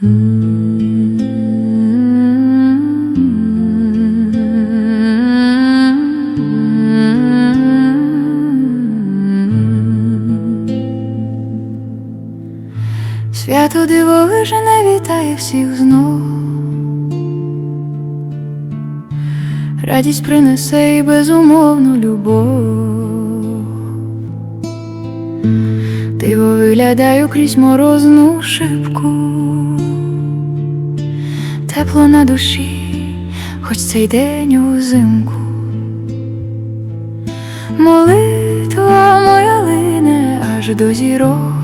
Свято дивовижне вітає всіх знов. Радість принесе і безумовну любов. Диво виглядаю крізь морозну шибку. Тепло на душі, хоч цей день узимку. Молитва моя лине аж до зірок.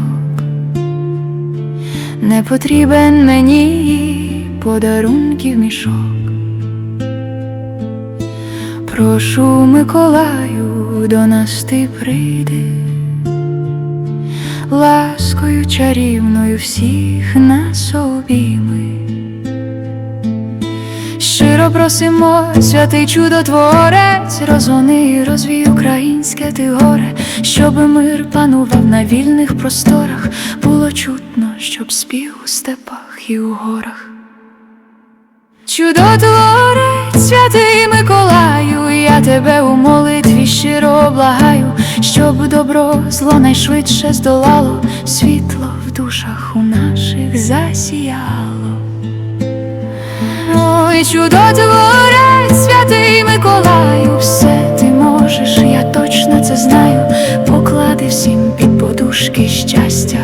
Не потрібен мені подарунків мішок. Прошу, Миколаю, до нас ти прийди, ласкою чарівною всіх нас обійми. Щиро просимо, святий чудотворець, розвони і розвій українське ти горе, щоб мир панував на вільних просторах, було чутно, щоб спів у степах і у горах. Чудотворець, святий Миколаю, я тебе у молитві щиро благаю, щоб добро зло найшвидше здолало, світло в душах у наших засіяло. Ой, чудотворець, святий Миколаю, все ти можеш, я точно це знаю. Поклади всім під подушки щастя,